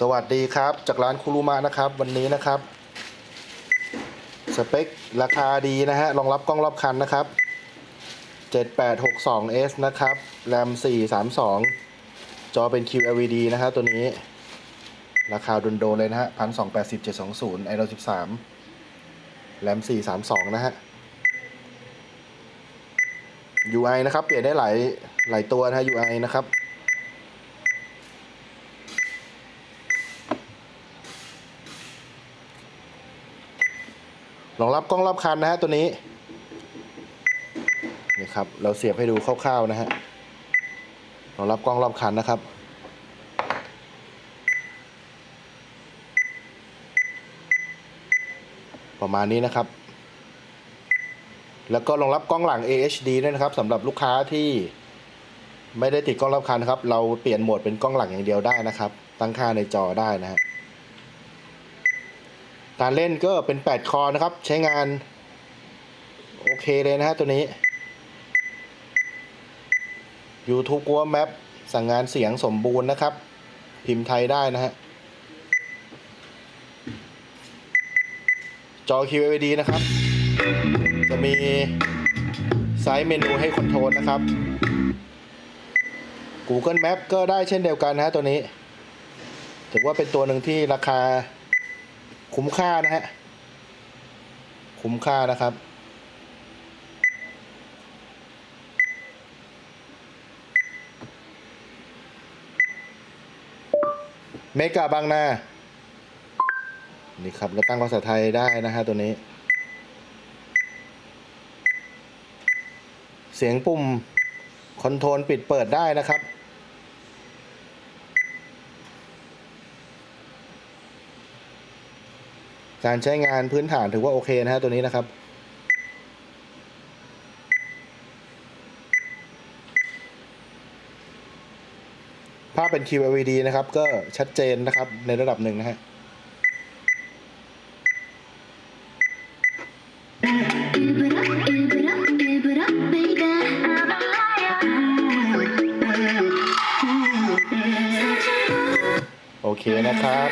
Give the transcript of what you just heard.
สวัสดีครับ จากร้านคุรุมะนะครับ วันนี้นะครับ สเปคราคาดีนะฮะรองรับกล้องรอบคันนะครับ 7862S นะครับ RAM 432 จอเป็น QLED นะฮะตัวนี้ ราคาโดนๆเลยนะฮะ1280 720 i 13 RAM 432นะฮะ UI นะครับ เปลี่ยนได้หลายหลายตัวนะฮะ UI นะครับ รองรับกล้องรอบคันนะฮะตัวนี้นี่ครับเราเสียบให้ดูคร่าวๆนะฮะรองรับกล้องรอบคันนะครับประมาณนี้นะครับ แล้วก็รองรับกล้องหลัง AHD ด้วยนะครับสำหรับลูกค้าที่ไม่ได้ติดกล้องรอบคันนะครับ เราเปลี่ยนโหมดเป็นกล้องหลังอย่างเดียวได้นะครับ ตั้งค่าในจอได้นะฮะ การเล่นก็เป็น 8 คอนะครับ ใช้งาน โอเคเลยนะฮะตัวนี้ YouTube กัวแมปสั่งงานเสียงสมบูรณ์นะครับ พิมพ์ไทยได้นะฮะ จอ QLED นะครับ จะมีไซส์เมนูให้คอนโทรลนะครับ Google Map ก็ได้เช่นเดียวกันนะฮะตัวนี้ ถือว่าเป็นตัวหนึ่งที่ราคา คุ้มค่านะฮะ คุ้มค่านะครับ เมกาบางนา นี่ครับ เราตั้งภาษาไทยได้นะฮะตัวนี้ เสียงปุ่มคอนโทรลปิดเปิดได้นะครับ การใช้งานพื้นฐานถือว่าโอเคนะฮะตัวนี้นะครับภาพเป็น QLED นะครับ ก็ชัดเจนนะครับในระดับหนึ่งนะฮะโอเคนะครับ